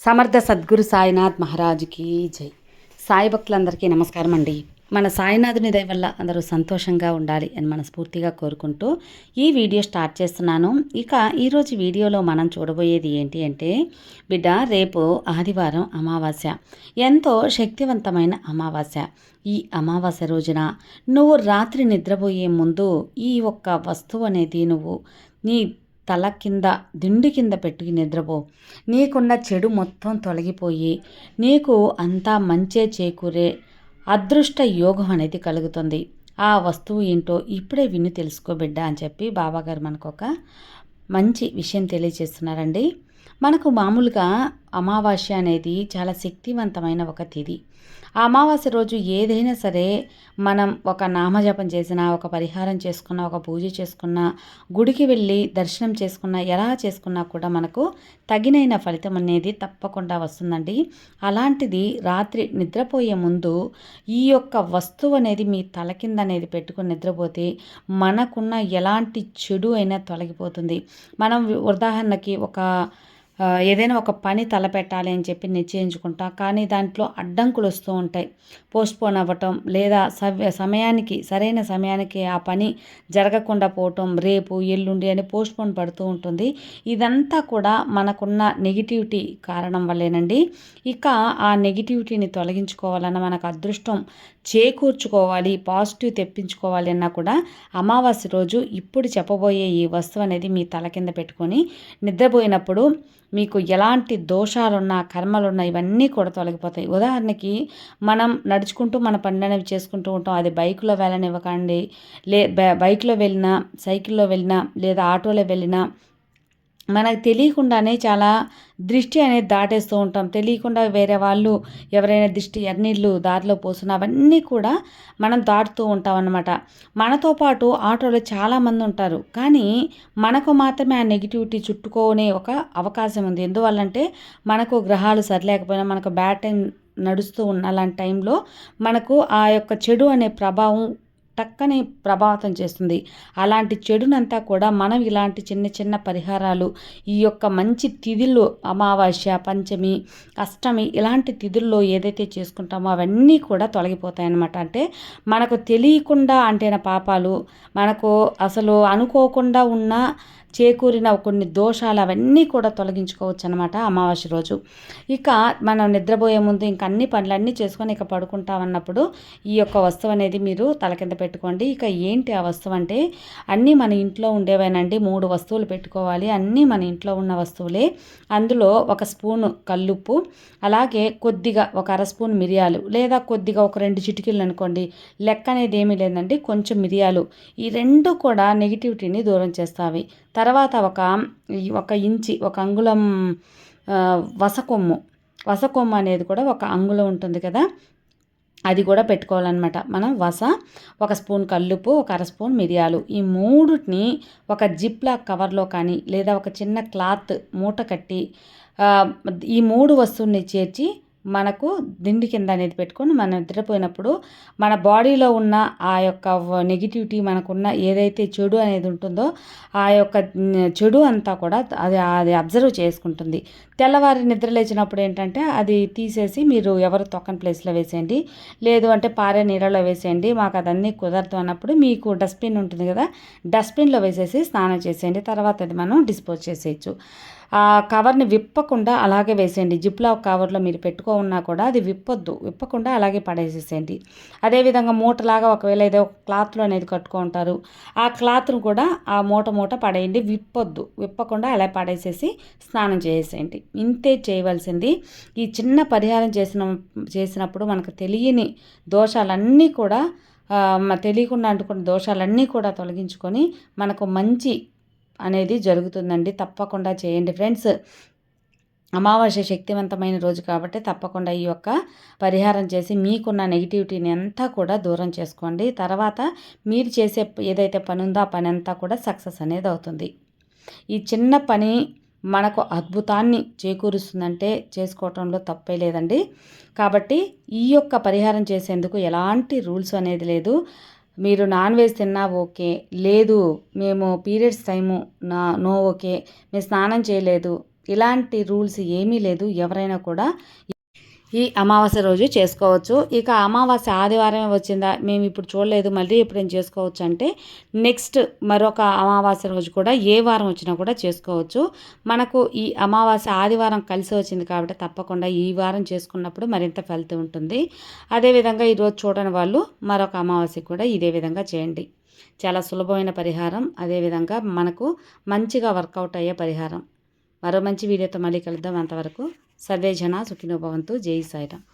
సమర్థ సద్గురు సాయినాథ్ మహారాజుకి జై. సాయి భక్తులందరికీ నమస్కారం అండి మన సాయినాథుని దయ వల్ల అందరూ సంతోషంగా ఉండాలి అని మనస్ఫూర్తిగా కోరుకుంటూ ఈ వీడియో స్టార్ట్ చేస్తున్నాను. ఇక ఈరోజు వీడియోలో మనం చూడబోయేది ఏంటి అంటే బిడ్డ రేపు ఆదివారం అమావాస్య. ఎంతో శక్తివంతమైన అమావాస్య. ఈ అమావాస్య రోజున నువ్వు రాత్రి నిద్రపోయే ముందు ఈ ఒక్క వస్తువు అనేది నువ్వు నీ తల కింద దిండు కింద పెట్టుకుని నిద్రపో. నీకున్న చెడు మొత్తం తొలగిపోయి నీకు అంతా మంచే చేకూరే అదృష్ట యోగం అనేది కలుగుతుంది. ఆ వస్తువు ఏంటో ఇప్పుడే విని తెలుసుకోబిడ్డ అని చెప్పి బాబాగారు మనకు ఒక మంచి విషయం తెలియజేస్తున్నారండి. మనకు మామూలుగా అమావాస్య అనేది చాలా శక్తివంతమైన ఒక తిథి. ఆ అమావాస్య రోజు ఏదైనా సరే మనం ఒక నామజపం చేసినా ఒక పరిహారం చేసుకున్నా ఒక పూజ చేసుకున్నా గుడికి వెళ్ళి దర్శనం చేసుకున్నా ఎలా చేసుకున్నా కూడా మనకు తగినైన ఫలితం అనేది తప్పకుండా వస్తుందండి. అలాంటిది రాత్రి నిద్రపోయే ముందు ఈ యొక్క వస్తువు అనేది మీ తల కింద అనేది పెట్టుకుని నిద్రపోతే మనకున్న ఎలాంటి చెడు అయినా తొలగిపోతుంది. మనం ఉదాహరణకి ఒక ఏదైనా ఒక పని తలపెట్టాలి అని చెప్పి నిశ్చయించుకుంటా. కానీ దాంట్లో అడ్డంకులు వస్తూ ఉంటాయి. పోస్ట్పోన్ అవ్వటం లేదా సమయానికి సరైన సమయానికి ఆ పని జరగకుండా పోవటం రేపు ఎల్లుండి అని పోస్ట్పోన్ పడుతూ ఉంటుంది. ఇదంతా కూడా మనకున్న నెగిటివిటీ కారణం వల్లేనండి. ఇక ఆ నెగిటివిటీని తొలగించుకోవాలన్న మనకు అదృష్టం చేకూర్చుకోవాలి పాజిటివ్ తెప్పించుకోవాలి అన్నా కూడా అమావాస్య రోజు ఇప్పుడు చెప్పబోయే ఈ వస్తువు అనేది మీ తల కింద పెట్టుకొని నిద్రపోయినప్పుడు మీకు ఎలాంటి దోషాలున్నా కర్మలున్నా ఇవన్నీ కూడా తొలగిపోతాయి. ఉదాహరణకి మనం నడుచుకుంటూ మన పనులు అనేవి చేసుకుంటూ ఉంటాం. అది బైక్లో వెళ్ళనివ్వకండి. లే బైక్లో వెళ్ళినా సైకిల్లో వెళ్ళినా లేదా ఆటోలో వెళ్ళినా మనకు తెలియకుండానే చాలా దృష్టి అనేది దాటేస్తూ ఉంటాం. తెలియకుండా వేరే వాళ్ళు ఎవరైనా దృష్టి ఎన్నీళ్ళు దారిలో పోసిన అవన్నీ కూడా మనం దాటుతూ ఉంటాం అన్నమాట. మనతో పాటు ఆటోలో చాలామంది ఉంటారు. కానీ మనకు మాత్రమే ఆ నెగిటివిటీ చుట్టుకోనే ఒక అవకాశం ఉంది. ఎందువల్లంటే మనకు గ్రహాలు సరిలేకపోయినా మనకు బ్యాడ్ టైం నడుస్తూ ఉన్న అలాంటి టైంలో మనకు ఆ యొక్క చెడు అనే ప్రభావం టక్కని ప్రభావితం చేస్తుంది. అలాంటి చెడునంతా కూడా మనం ఇలాంటి చిన్న చిన్న పరిహారాలు ఈ యొక్క మంచి తిథులు అమావాస్య పంచమి అష్టమి ఇలాంటి తిథుల్లో ఏదైతే చేసుకుంటామో అవన్నీ కూడా తొలగిపోతాయన్నమాట. అంటే మనకు తెలియకుండా అంటేన పాపాలు మనకు అసలు అనుకోకుండా ఉన్న చేకూరిన కొన్ని దోషాలు అవన్నీ కూడా తొలగించుకోవచ్చు అనమాట అమావాస్య రోజు. ఇక మనం నిద్రపోయే ముందు ఇంక అన్ని పనులన్నీ చేసుకొని ఇక పడుకుంటామన్నప్పుడు ఈ యొక్క వస్తువు అనేది మీరు తల కింద పెట్టుకోండి. ఇక ఏంటి ఆ వస్తువు అంటే అన్నీ మన ఇంట్లో ఉండేవేనండి. మూడు వస్తువులు పెట్టుకోవాలి. అన్నీ మన ఇంట్లో ఉన్న వస్తువులే. అందులో ఒక స్పూను కల్లుప్పు అలాగే కొద్దిగా ఒక అర స్పూన్ మిరియాలు లేదా కొద్దిగా ఒక రెండు చిటికీలు అనుకోండి. లెక్క అనేది ఏమీ లేదండి. కొంచెం మిరియాలు. ఈ రెండు కూడా నెగిటివిటీని దూరం చేస్తావి. తర్వాత ఒక ఒక ఇంచి ఒక అంగుళం వసకొమ్ము. వసకొమ్ము అనేది కూడా ఒక అంగుళం ఉంటుంది కదా. అది కూడా పెట్టుకోవాలన్నమాట. మనం వస ఒక స్పూన్ కల్లుపు ఒక అర స్పూన్ మిరియాలు. ఈ మూడుని ఒక జిప్లా కవర్లో కానీ లేదా ఒక చిన్న క్లాత్ మూట కట్టి ఈ మూడు వస్తువుల్ని చేర్చి మనకు దిండి కింద అనేది పెట్టుకొని మనం నిద్రపోయినప్పుడు మన బాడీలో ఉన్న ఆ యొక్క నెగిటివిటీ మనకున్న ఏదైతే చెడు అనేది ఉంటుందో ఆ యొక్క చెడు అంతా కూడా అది అది అబ్జర్వ్ చేసుకుంటుంది. తెల్లవారి నిద్ర లేచినప్పుడు ఏంటంటే అది తీసేసి మీరు ఎవరు తొక్కని ప్లేస్లో వేసేయండి. లేదు అంటే పారే నీళ్ళలో వేసేయండి. మాకు అదన్నీ కుదరదు అన్నప్పుడు మీకు డస్ట్బిన్ ఉంటుంది కదా డస్ట్బిన్లో వేసేసి స్నానం చేసేయండి. తర్వాత అది మనం డిస్పోజ్ చేసేయచ్చు. ఆ కవర్ని విప్పకుండా అలాగే వేసేయండి. జిప్లా కవర్లో మీరు పెట్టుకో ఉన్నా కూడా అది విప్పొద్దు. విప్పకుండా అలాగే పడేసేసేయండి. అదేవిధంగా మూటలాగా ఒకవేళ ఏదో క్లాత్లో అనేది కట్టుకుంటారు. ఆ క్లాత్ను కూడా ఆ మూట మూట పడేయండి. విప్పొద్దు. విప్పకుండా అలా పడేసేసి స్నానం చేసేయండి. ఇంతే చేయవలసింది. ఈ చిన్న పరిహారం చేసిన చేసినప్పుడు మనకు తెలియని దోషాలన్నీ కూడా తెలియకుండా అంటుకున్న దోషాలన్నీ కూడా తొలగించుకొని మనకు మంచి అనేది జరుగుతుందండి. తప్పకుండా చేయండి ఫ్రెండ్స్. అమావాస్య శక్తివంతమైన రోజు కాబట్టి తప్పకుండా ఈ యొక్క పరిహారం చేసి మీకున్న నెగిటివిటీని అంతా కూడా దూరం చేసుకోండి. తర్వాత మీరు చేసే ఏదైతే పని ఉందో ఆ పని అంతా కూడా సక్సెస్ అనేది అవుతుంది. ఈ చిన్న పని మనకు అద్భుతాన్ని చేకూరుస్తుందంటే చేసుకోవటంలో తప్పే లేదండి. కాబట్టి ఈ యొక్క పరిహారం చేసేందుకు ఎలాంటి రూల్స్ అనేది లేదు. మీరు నాన్ వెజ్ తిన్నా ఓకే లేదు మేము పీరియడ్స్ టైము నా నో ఓకే మేము స్నానం చేయలేదు ఇలాంటి రూల్స్ ఏమీ లేదు ఎవరైనా కూడా ఈ అమావాస్య రోజు చేసుకోవచ్చు. ఇక అమావాస్య ఆదివారమే వచ్చిందా? మేము ఇప్పుడు చూడలేదు. మళ్ళీ ఎప్పుడైనా చేసుకోవచ్చు అంటే నెక్స్ట్ మరొక అమావాస్య రోజు కూడా ఏ వారం వచ్చినా కూడా చేసుకోవచ్చు. మనకు ఈ అమావాస్య ఆదివారం కలిసి వచ్చింది కాబట్టి తప్పకుండా ఈ వారం చేసుకున్నప్పుడు మరింత ఫలితం ఉంటుంది. అదేవిధంగా ఈరోజు చూడని వాళ్ళు మరొక అమావాస్య కూడా ఇదే విధంగా చేయండి. చాలా సులభమైన పరిహారం. అదేవిధంగా మనకు మంచిగా వర్కౌట్ అయ్యే పరిహారం. మరో మంచి వీడియోతో మళ్ళీ కలుద్దాం అంతవరకు సర్వే జన సుఖినోభవంతో జై సాయిరామ్.